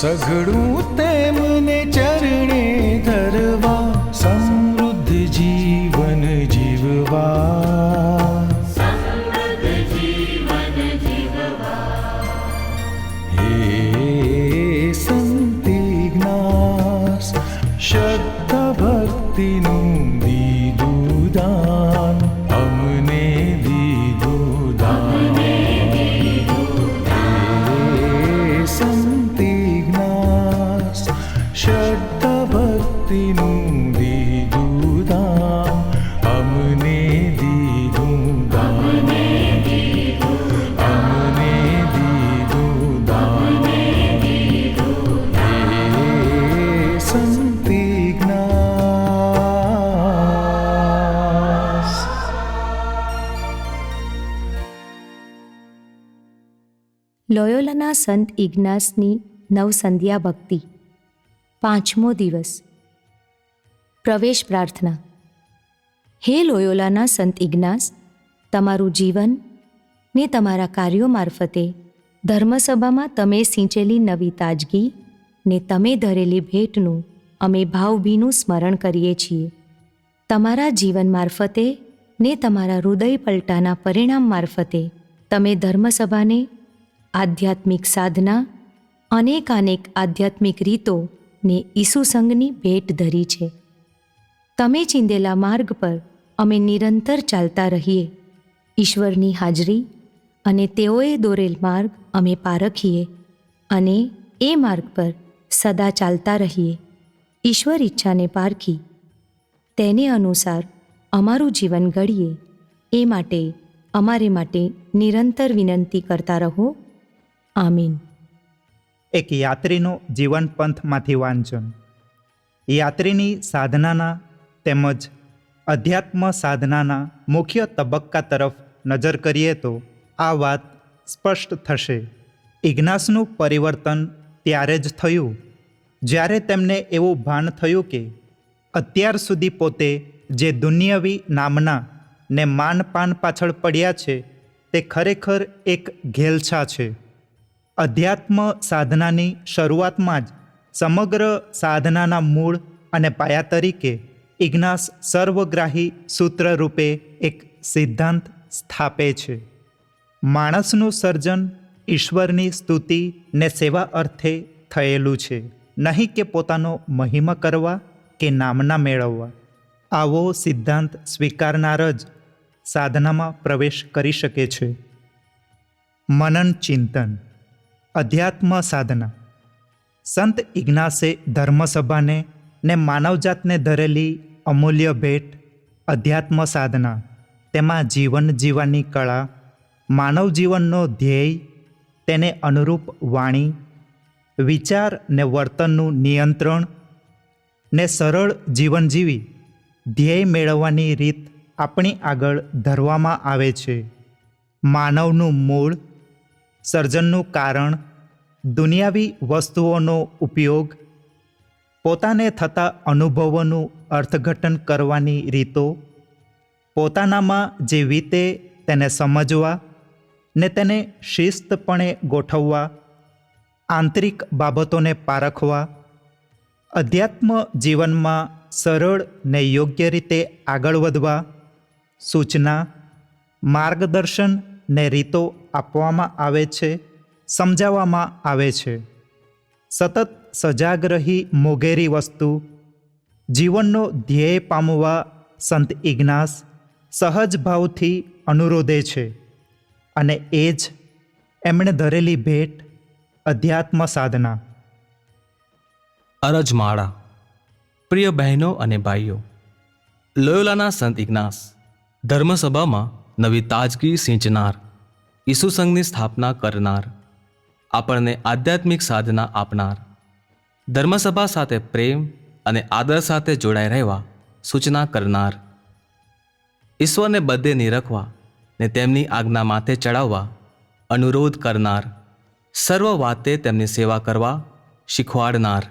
सघडू લોયોલાના સંત ઇગ્નાસની નવસંધ્યા ભક્તિ. પાંચમો દિવસ. પ્રવેશ પ્રાર્થના. હે લોયોલાના સંત ઇગ્નાસ, તમારું જીવન ને તમારા કાર્યો મારફતે ધર્મસભામાં તમે સિંચેલી નવી તાજગી ને તમે ધરેલી ભેટનું અમે ભાવભીનું સ્મરણ કરીએ છીએ. તમારા જીવન મારફતે ને તમારા હૃદય પલટાના પરિણામ મારફતે તમે ધર્મસભાને આધ્યાત્મિક સાધના, અનેકાનેક આધ્યાત્મિક રીતો ને ઈસુસંગની ભેટ ધરી છે. તમે ચીંધેલા માર્ગ પર અમે નિરંતર ચાલતા રહીએ, ઈશ્વરની હાજરી અને તેઓએ દોરેલ માર્ગ અમે પારખીએ અને એ માર્ગ પર સદા ચાલતા રહીએ, ઈશ્વર ઈચ્છાને પારખી. તેને અનુસાર અમારું જીવન ઘડીએ, એ માટે, અમારે માટે નિરંતર વિનંતી કરતા રહો. આમીન. એક યાત્રીનો જીવન પંથમાંથી વાંચન. યાત્રીની સાધનાના તેમજ અધ્યાત્મ સાધનાના મુખ્ય તબક્કા તરફ નજર કરીએ તો આ વાત સ્પષ્ટ થશે. ઇગ્નાસનું પરિવર્તન ત્યારે જ થયું. જ્યારે તેમને એવું ભાન થયું કે અત્યાર સુધી પોતે જે દુનિયાવી નામના ને માનપાન પાછળ પડ્યા છે, તે ખરેખર એક ઘેલછા છે. અધ્યાત્મ સાધનાની શરૂઆતમાં જ સમગ્ર સાધનાના મૂળ અને પાયા તરીકે ઇગ્નાસ સર્વગ્રાહી સૂત્ર રૂપે એક સિદ્ધાંત સ્થાપે છે. માણસનું સર્જન ઈશ્વરની સ્તુતિ ને સેવા અર્થે થયેલું છે. નહીં કે પોતાનો મહિમા કરવા કે નામના મેળવવા. આવો સિદ્ધાંત સ્વીકારનાર જ સાધનામાં પ્રવેશ કરી શકે છે. મનન ચિંતન અધ્યાત્મ સાધના. સંત ઇગ્નાસે ધર્મસભાને ને માનવજાતને ધરેલી અમૂલ્ય ભેટ અધ્યાત્મ સાધના. તેમાં જીવન જીવવાની કળા, માનવ જીવનનો ધ્યેય, તેને અનુરૂપ વાણી, વિચાર ને વર્તનનું નિયંત્રણ ને સરળ જીવન જીવી ધ્યેય મેળવવાની રીત આપણી આગળ ધરવામાં આવે છે. માનવનું મૂળ સર્જનનું કારણ, દુનિયાવી વસ્તુઓનો ઉપયોગ, પોતાને થતા અનુભવોનું અર્થઘટન કરવાની રીતો, પોતાનામાં જે રીતે તેને સમજવા ને તેને શિસ્તપણે ગોઠવવા, આંતરિક બાબતોને પારખવા, અધ્યાત્મ જીવનમાં સરળ ને યોગ્ય રીતે આગળ વધવા, સૂચના, માર્ગદર્શન ને રીતો આપવામાં આવે છે, સમજાવવામાં આવે છે. સતત સજાગ રહી મોઘેરી વસ્તુ, જીવનનો ધ્યેય પામવા સંત ઇગ્નાસ સહજ ભાવથી અનુરોધે છે અને એ જ એમણે ધરેલી ભેટ, અધ્યાત્મ સાધના. અરજમાળા પ્રિય બહેનો અને ભાઈઓ, લોયોલાના સંત ઇગ્નાસ, ધર્મસભામાં નવી તાજગી સિંચનાર ઈસુ સંઘની સ્થાપના કરનાર, આપણને આધ્યાત્મિક સાધના આપનાર, ધર્મસભા સાથે પ્રેમ અને આદર સાથે જોડાઈ રહેવા સૂચના કરનાર, ઈશ્વરને બધે નિરખવા ને તેમની આજ્ઞા માથે ચડાવવા અનુરોધ કરનાર, સર્વ વાતે તેમની સેવા કરવા શીખવાડનાર.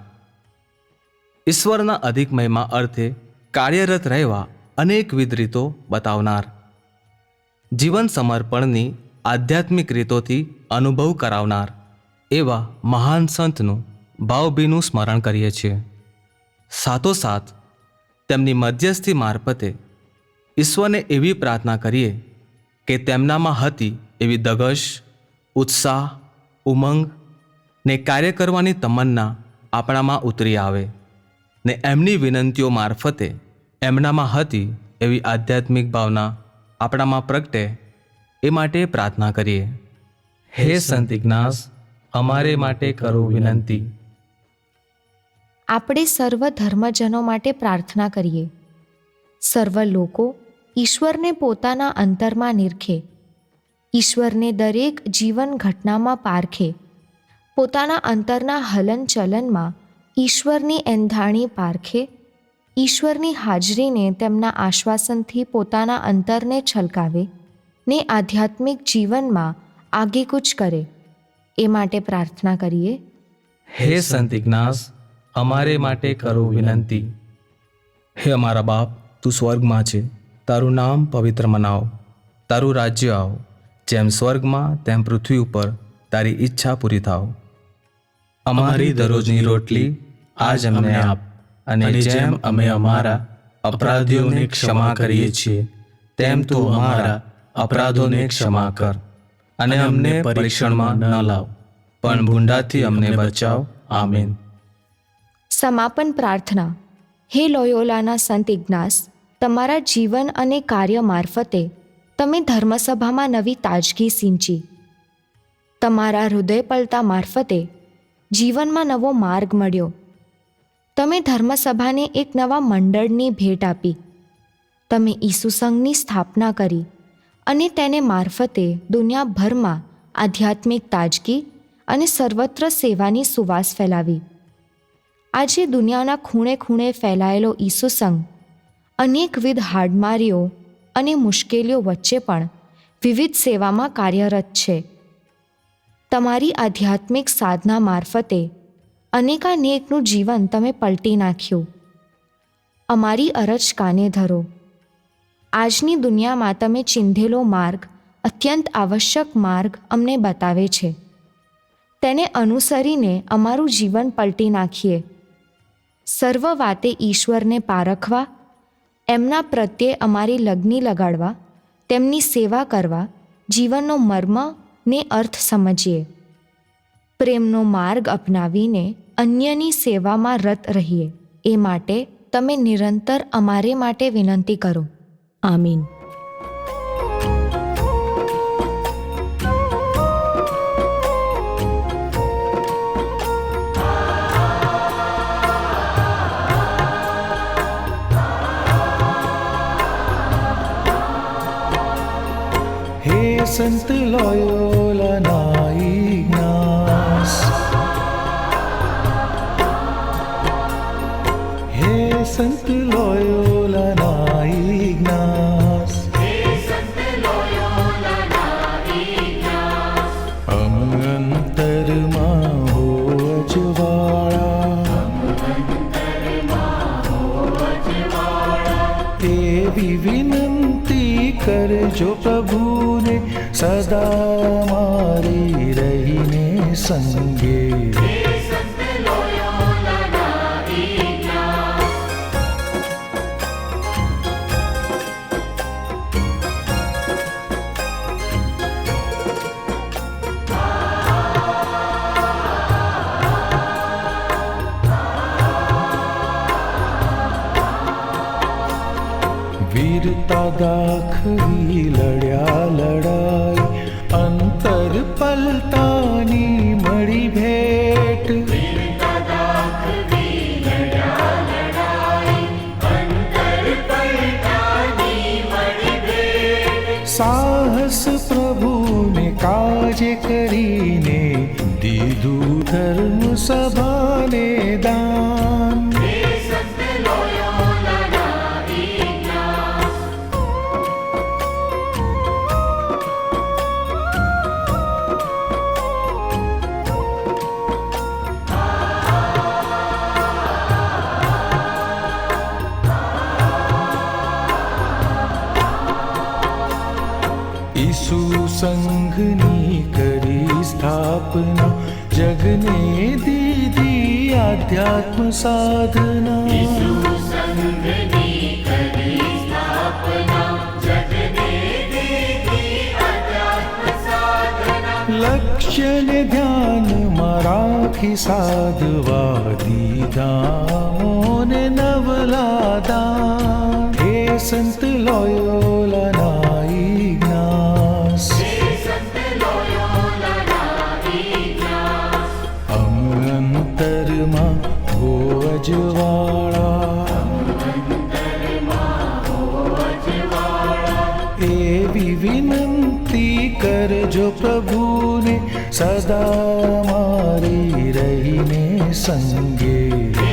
ઈશ્વરના અધિક મહિમા અર્થે કાર્યરત રહેવા અનેકવિધ રીતો બતાવનાર. જીવન સમર્પણની આધ્યાત્મિક રીતોથી અનુભવ કરાવનાર એવા મહાન સંતનું ભાવભીનું સ્મરણ કરીએ છીએ. સાથોસાથ, તેમની મધ્યસ્થી મારફતે ઈશ્વરને એવી પ્રાર્થના કરીએ કે તેમનામાં હતી એવી દગશ, ઉત્સાહ, ઉમંગ ને કાર્ય કરવાની તમન્ના આપણામાં ઉતરી આવે ને એમની વિનંતીઓ મારફતે એમનામાં હતી એવી આધ્યાત્મિક ભાવના આપણામાં પ્રગટે એ માટે પ્રાર્થના કરીએ. હે સંત ઇગ્નાસ, અમારે માટે કરો વિનંતી. આપણે સર્વ ધર્મજનો માટે પ્રાર્થના કરીએ. સર્વ લોકો ઈશ્વરને પોતાના અંતરમાં નિરખે. ઈશ્વરને દરેક જીવન ઘટનામાં પારખે. પોતાના અંતરના હલનચલનમાં ઈશ્વરની એંધાણી પારખે. ઈશ્વરની હાજરીને તેમના આશ્વાસનથી પોતાના અંતરને છલકાવે. ને આધ્યાત્મિક જીવનમાં આગેકૂચ કરે. એ માટે પ્રાર્થના કરીએ. હે સંત ઇજ્ઞાસ અમારે માટે કરો વિનંતી. હે અમારા બાપ તું સ્વર્ગમાં છે. તારું નામ પવિત્ર મનાવ. તારું રાજ્ય આવો. જેમ સ્વર્ગમાં તેમ પૃથ્વી ઉપર તારી ઈચ્છા પૂરી થાવ. અમારી દરરોજની રોટલી આજ અમને આપ અને જેમ અમે અમારા અપરાધીઓને ક્ષમા કરીએ છીએ તેમ તું અમારા અપરાધોને ક્ષમા કર અને અમને પરીક્ષણમાં ન લાવ. પણ ભૂંડાથી અમને બચાવ. આમીન. સમાપન પ્રાર્થના. હે લોયોલાના સંત ઇજ્ઞાસ તમારા જીવન અને કાર્ય મારફતે તમે ધર્મસભામાં નવી તાજગી સિંચી. તમારા હૃદય પલતા મારફતે જીવનમાં નવો માર્ગ મળ્યો. તમે ધર્મસભાને એક નવા મંડળની ભેટ આપી. તમે ઈસુ સંઘની સ્થાપના કરી. અને તેને મારફતે દુનિયાભરમાં આધ્યાત્મિક તાજગી અને સર્વત્ર સેવાની સુવાસ ફેલાવી. આજે દુનિયાના ખૂણે ખૂણે ફેલાયેલો ઈસુ સંઘ અનેકવિધ હાડમારીઓ અને મુશ્કેલીઓ વચ્ચે પણ વિવિધ સેવામાં કાર્યરત છે. તમારી આધ્યાત્મિક સાધના મારફતે અનેકાનેકનું જીવન તમે પલટી નાખ્યું. અમારી અરજ કાને ધરો. આજની દુનિયામાં તમે ચિંધેલો માર્ગ, અત્યંત આવશ્યક માર્ગ અમને બતાવે છે. તેને અનુસરીને અમારું જીવન પલટી નાખીએ. સર્વ વાતે ઈશ્વરને પારખવા, એમના પ્રત્યે અમારી લગ્ની લગાડવા, તેમની સેવા કરવા, જીવનનો મર્મ ને અર્થ સમજીએ. પ્રેમનો માર્ગ અપનાવીને અન્યની સેવામાં રત રહીએ. એ માટે તમે નિરંતર અમારે માટે વિનંતી કરો. આમીન હે સંત લોયોલાના ઇગ્નાસ તેવી વિનંતી કરજો પ્રભુને સદા મારી રહીને સંગે. दाखी लड्या लडाई। अंतर पलतानी पलि भेट। साहस प्रभु ने काज करीने दीदू धर्म सभा ने दान। આધ્યાત્મ સાધના લક્ષ્યને ધ્યાનમાં રાખી સાધવા દીધા મોને નવલાદા હે સંત લોયોલાના હો એવી વિનંતી કરજો પ્રભુને સદા મારી રહીને સંગે.